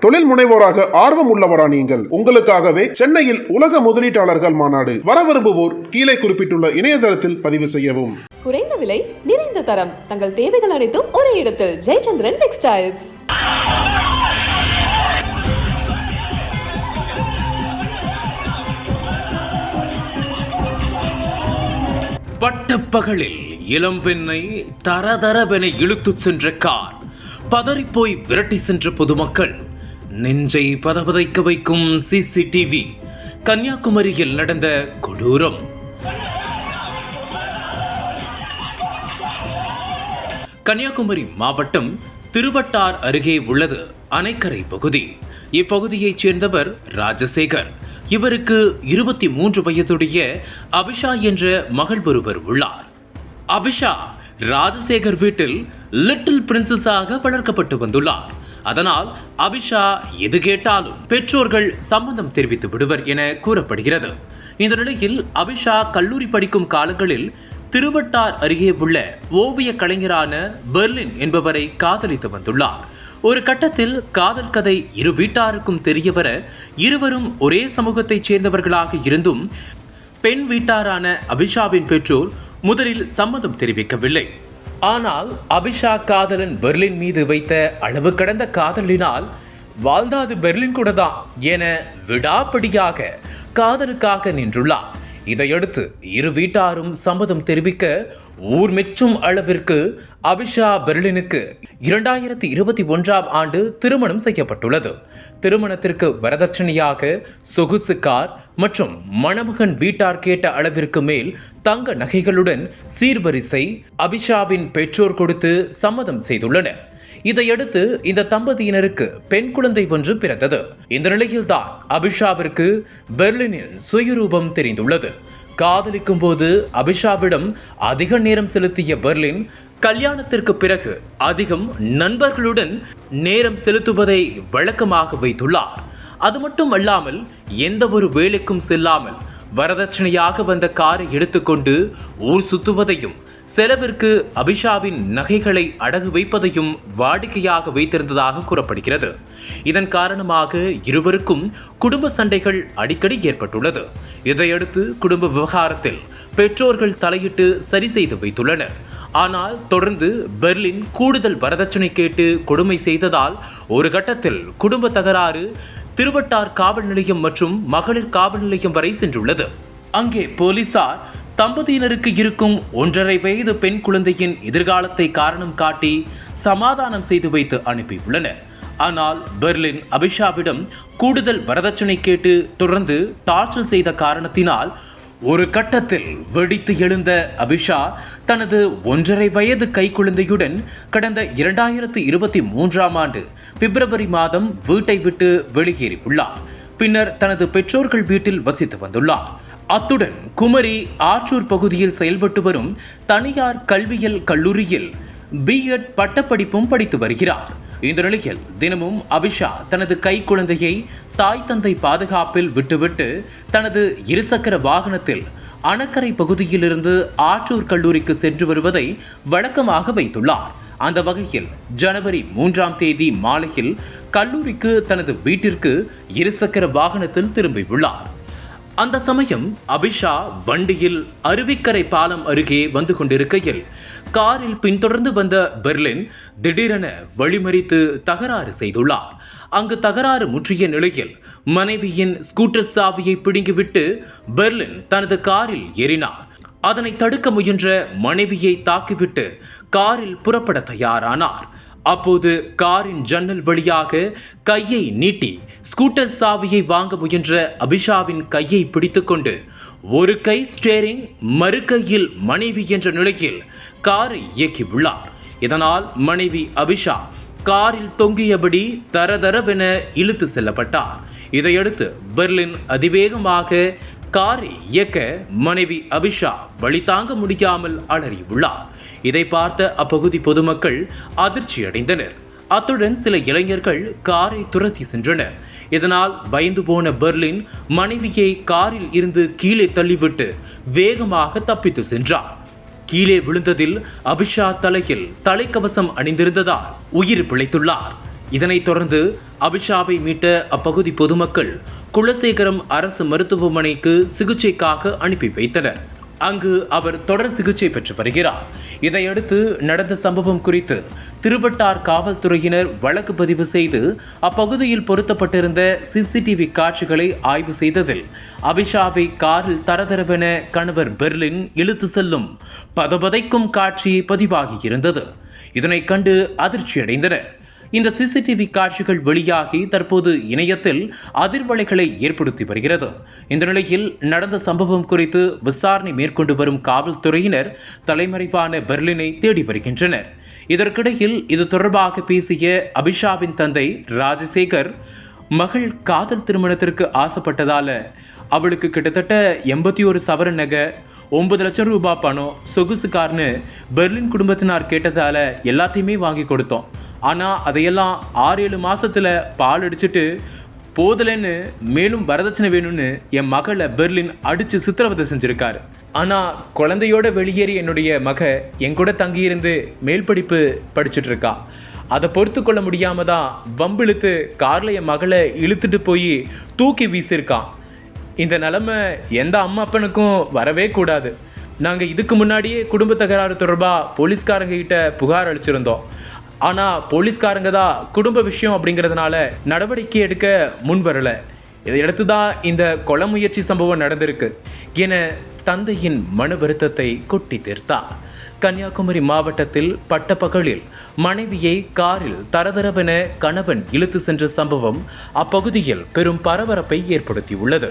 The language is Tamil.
தொழில் முனைவோராக ஆர்வம் உள்ளவரா நீங்கள். உங்களுக்காகவே சென்னையில் உலக முதலீட்டாளர்கள் மாநாடு வர விரும்புவோர் கீழே குறிப்பிட்டுள்ள இணையதளத்தில் பதிவு செய்யவும். குறைந்த விலை நிறைந்த தரம். தங்கள் தேவைகள் அனைத்தும் ஒரே இடத்தில். ஜெயச்சந்திரன் டெக்ஸ்டைல்ஸ் பட்டப்பகலில் இளம்பெண்ணை தரதரவென இழுத்துச் சென்ற கார். பதறிப்போய் விரட்டி சென்ற பொதுமக்கள். நெஞ்சை பதபதைக்க வைக்கும் சிசிடிவி கன்னியாகுமரியில் நடந்த கொடூரம். கன்னியாகுமரி மாவட்டம் திருவட்டார் அருகே உள்ளது அணைக்கரை பகுதி. இப்பகுதியைச் சேர்ந்தவர் ராஜசேகர். இவருக்கு இருபத்தி மூன்று வயதுடைய அபிஷா என்ற மகள் ஒருவர் உள்ளார். அபிஷா ராஜசேகர் வீட்டில் லிட்டில் பிரின்சஸாக வளர்க்கப்பட்டு வந்துள்ளார். அதனால் அபிஷா எது கேட்டாலும் பெற்றோர்கள் சம்மதம் தெரிவித்து விடுவர் என கூறப்படுகிறது. இந்த நிலையில் அபிஷா கல்லூரி படிக்கும் காலங்களில் திருவட்டார் அருகே உள்ள ஓவிய கலைஞரான பெர்லின் என்பவரை காதலித்து வந்துள்ளார். ஒரு கட்டத்தில் காதல் கதை இரு வீட்டாருக்கும் தெரியவர இருவரும் ஒரே சமூகத்தைச் சேர்ந்தவர்களாக இருந்தும் பெண் வீட்டாரான அபிஷாவின் பெற்றோர் முதலில் சம்மதம் தெரிவிக்கவில்லை. ஆனால் அபிஷா காதலன் பெர்லின் மீது வைத்த அளவு கடந்த காதலினால் வாழ்ந்தாது பெர்லின் கூட தான் என விடாப்பிடியாக காதலுக்காக நின்றுள்ளார். இதையடுத்து இரு வீட்டாரும் சம்மதம் தெரிவிக்க ஊர் மெச்சும் அளவிற்கு அபிஷா பெர்லினுக்கு இரண்டாயிரத்தி இருபத்தி ஒன்றாம் ஆண்டு திருமணம் செய்யப்பட்டுள்ளது. திருமணத்திற்கு வரதட்சணையாக சொகுசு கார் மற்றும் மணமகன் வீட்டார் கேட்ட அளவிற்கு மேல் தங்க நகைகளுடன் சீர்வரிசை அபிஷாவின் பெற்றோர் கொடுத்து சம்மதம் செய்துள்ளனர். இதையடுத்து இந்த தம்பதியினருக்கு பெண் குழந்தை ஒன்று பிறந்தது. இந்த நிலையில்தான் அபிஷாவிற்கு பெர்லினில் சுயரூபம் தெரிந்துள்ளது. காதலிக்கும் போது அபிஷாவிடம் அதிக நேரம் செலுத்திய பெர்லின் கல்யாணத்திற்கு பிறகு அதிகம் நண்பர்களுடன் நேரம் செலுத்துவதை வழக்கமாக வைத்துள்ளார். அது மட்டும் அல்லாமல் எந்த ஒரு வேலைக்கும் செல்லாமல் வரதட்சணையாக வந்த காரை எடுத்துக்கொண்டு ஊர் சுத்துவதையும் செலவிற்கு அபிஷாவின் நகைகளை அடகு வைப்பதையும் வாடிக்கையாக வைத்திருந்ததாக கூறப்படுகிறது. இதன் காரணமாக இருவருக்கும் குடும்ப சண்டைகள் அடிக்கடி ஏற்பட்டுள்ளது. இதையடுத்து குடும்ப விவகாரத்தில் பெற்றோர்கள் தலையிட்டு சரி செய்து வைத்துள்ளனர். ஆனால் தொடர்ந்து பெர்லின் கூடுதல் வரதட்சணை கேட்டு கொடுமை செய்ததால் ஒரு கட்டத்தில் குடும்ப தகராறு திருவட்டார் காவல் நிலையம் மற்றும் மகளிர் காவல் நிலையம் வரை சென்றுள்ளது. அங்கே போலீசார் தம்பதியினருக்கு இருக்கும் ஒன்றரை வயது பெண் குழந்தையின் எதிர்காலத்தை காரணம் காட்டி சமாதானம் செய்து வைத்து அனுப்பியுள்ளனர். ஆனால் பெர்லின் அபிஷாவிடம் கூடுதல் வரதட்சணை கேட்டு தொடர்ந்து டார்ச்சல் செய்த காரணத்தினால் ஒரு கட்டத்தில் வெடித்து எழுந்த அபிஷா தனது ஒன்றரை வயது கைக்குழந்தையுடன் கடந்த இரண்டாயிரத்து இருபத்தி மூன்றாம் ஆண்டு பிப்ரவரி மாதம் வீட்டை விட்டு வெளியேறியுள்ளார். பின்னர் தனது பெற்றோர்கள் வீட்டில் வசித்து வந்துள்ளார். அத்துடன் குமரி ஆற்றூர் பகுதியில் செயல்பட்டு வரும் தனியார் கல்வியியல் கல்லூரியில் பிஎட் பட்டப்படிப்பும் படித்து வருகிறார். இந்த நிலையில் தினமும் அபிஷா தனது கை குழந்தையை தாய் தந்தை பாதுகாப்பில் விட்டுவிட்டு தனது இருசக்கர வாகனத்தில் அணக்கரை பகுதியிலிருந்து ஆற்றூர் கல்லூரிக்கு சென்று வருவதை வழக்கமாக வைத்துள்ளார். அந்த வகையில் ஜனவரி மூன்றாம் தேதி மாலையில் கல்லூரிக்கு தனது வீட்டிற்கு இருசக்கர வாகனத்தில் திரும்பியுள்ளார். அந்த சமயம் அபிஷா வண்டியில் அருவிக்கரை பாலம் அருகே வந்து கொண்டிருக்கையில் காரில் பின்தொடர்ந்து வந்த பெர்லின் திடீரென வழிமறித்து தகராறு செய்துள்ளார். அங்கு தகராறு முற்றிய நிலையில் மனைவியின் ஸ்கூட்டர் சாவியை பிடுங்கிவிட்டு பெர்லின் தனது காரில் ஏறினார். அதனை தடுக்க முயன்ற மனைவியை தாக்கிவிட்டு காரில் புறப்பட தயாரானார். அப்போது காரின் ஜன்னல் வழியாக கையை நீட்டி ஸ்கூட்டர் சாவியை வாங்க முயன்ற அபிஷாவின் கையை பிடித்துக்கொண்டு ஒரு கை ஸ்டேரிங் மறு கையில் மனைவி என்ற நிலையில் காரை இயக்கியுள்ளார். இதனால் மனைவி அபிஷா காரில் தொங்கியபடி தரதரவென இழுத்து செல்லப்பட்டார். இதையடுத்து பெர்லின் அதிவேகமாக காரை இயக்க மனைவி அபிஷா வழி தாங்க முடியாமல் அலறியுள்ளார். இதை பார்த்த அப்பகுதி பொதுமக்கள் அதிர்ச்சி அடைந்தனர். அத்துடன் சில இளைஞர்கள் காரை துரத்தி சென்றனர். இதனால் பயந்து போன பெர்லின் மனைவியை காரில் இருந்து கீழே தள்ளிவிட்டு வேகமாக தப்பித்து சென்றார். கீழே விழுந்ததில் அபிஷா தலையில் தலைக்கவசம் அணிந்திருந்ததால் உயிர் பிழைத்துள்ளார். இதனைத் தொடர்ந்து அபிஷாவை மீட்ட அப்பகுதி பொதுமக்கள் குலசேகரம் அரசு மருத்துவமனைக்கு சிகிச்சைக்காக அனுப்பி வைத்தனர். அங்கு அவர் தொடர் சிகிச்சை பெற்று வருகிறார். இதையடுத்து நடந்த சம்பவம் குறித்து திருவட்டார் காவல்துறையினர் வழக்கு பதிவு செய்து அப்பகுதியில் பொருத்தப்பட்டிருந்த சிசிடிவி காட்சிகளை ஆய்வு செய்ததில் அபிஷாவை காரில் தரதரவென கணவர் பெர்லின் இழுத்து செல்லும் பதபதைக்கும் காட்சி பதிவாகியிருந்தது. இதனைக் கண்டு அதிர்ச்சியடைந்தனர். இந்த சிசிடிவி காட்சிகள் வெளியாகி தற்போது இணையத்தில் அதிர்வலைகளை ஏற்படுத்தி வருகிறது. இந்த நிலையில் நடந்த சம்பவம் குறித்து விசாரணை மேற்கொண்டு வரும் காவல்துறையினர் தலைமறைவான பெர்லினை தேடி வருகின்றனர். இதற்கிடையில் இது தொடர்பாக பேசிய அபிஷாவின் தந்தை ராஜசேகர் மகள் காதல் திருமணத்திற்கு ஆசைப்பட்டதால அவளுக்கு கிட்டத்தட்ட எண்பத்தி ஒரு சவரன் நகை ஒன்பது லட்சம் ரூபாய் பணம் சொகுசு கார்னு பெர்லின் குடும்பத்தினார் கேட்டதால எல்லாத்தையுமே வாங்கி கொடுத்தோம். ஆனால் அதையெல்லாம் ஆறு ஏழு மாதத்தில் பால் அடிச்சுட்டு போதலைன்னு மேலும் வரதட்சணை வேணும்னு என் மகளை பெர்லின் அடித்து சித்திரவதை செஞ்சுருக்காரு. ஆனால் குழந்தையோட வெளியேறி என்னுடைய மக என் கூட தங்கியிருந்து மேல் படிப்பு படிச்சுட்டு இருக்கா அதை பொறுத்து கொள்ள முடியாமல் தான் வம்பிழுத்து காரில் என் மகளை இழுத்துட்டு போய் தூக்கி வீசியிருக்கான் இந்த நிலமை எந்த அம்மா அப்பனுக்கும் வரவே கூடாது. நாங்கள் இதுக்கு முன்னாடியே குடும்ப தகராறு தொடர்பாக போலீஸ்காரங்க கிட்ட புகார் அளிச்சிருந்தோம். ஆனால் போலீஸ்காரங்க தான் குடும்ப விஷயம் அப்படிங்கிறதுனால நடவடிக்கை எடுக்க முன் வரல இதையடுத்து தான் இந்த கொலை முயற்சி சம்பவம் நடந்திருக்கு என தந்தையின் மன வருத்தத்தை கொட்டி தீர்த்தார் கன்னியாகுமரி மாவட்டத்தில் பட்டப்பகலில் மனைவியை காரில் தரதரவென கணவன் இழுத்து சென்ற சம்பவம் அப்பகுதியில் பெரும் பரபரப்பை ஏற்படுத்தியுள்ளது.